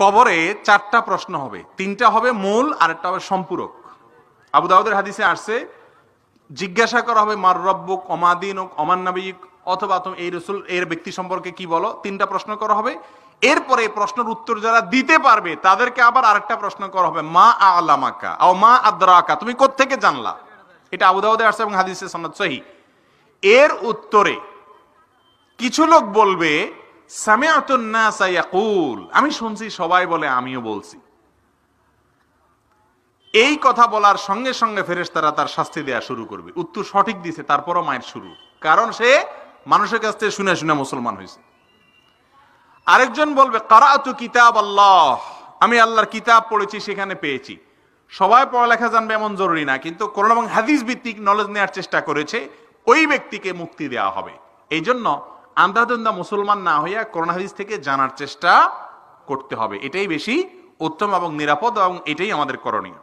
কবরে চারটা প্রশ্ন হবে। তিনটা হবে মূল আর একটা হবে সম্পূরক। আবু দাউদের হাদিসে আসছে, জিজ্ঞাসা করা হবে মার রব্বুক অমাদিন অমান নাবিক, অথবা তুমি এই রসুল, এর ব্যক্তি সম্পর্কে কি বলো? তিনটা প্রশ্ন করা হবে। এরপরে প্রশ্নের উত্তর যারা দিতে পারবে, তাদেরকে আবার আরেকটা প্রশ্ন করা হবে, মা আলামাকা? ও মা আদ্রাকা? তুমি কোত্থেকে জানলা? এটা আবু দাউদে আসছে এবং হাদিসে সনদ সহি। এর উত্তরে কিছু লোক বলবে আমি শুনছি, সবাই বলে আমিও বলছি। এই কথা বলার সঙ্গে সঙ্গে ফেরেশতারা তার শাস্তি দেয়া শুরু করবে। উত্তর সঠিক দিছে, তারপরও মায়ের শুরু। কারণ সে মানুষের কাছ থেকে শুনে শুনে মুসলমান হয়েছে। আরেকজন বলবে কারাতু কিতাব আল্লাহ আমি আল্লাহর কিতাব পড়েছি, সেখানে পেয়েছি। সবাই পড়ালেখা জানবে এমন জরুরি না, কিন্তু কোরআন এবং হাদিস ভিত্তিক নলেজ নেওয়ার চেষ্টা করেছে, ওই ব্যক্তিকে মুক্তি দেওয়া হবে। এই জন্য আন্ধাধন্দা মুসলমান না হইয়া করোনা হাদিস থেকে জানার চেষ্টা করতে হবে। এটাই বেশি উত্তম এবং নিরাপদ এবং এটাই আমাদের করণীয়।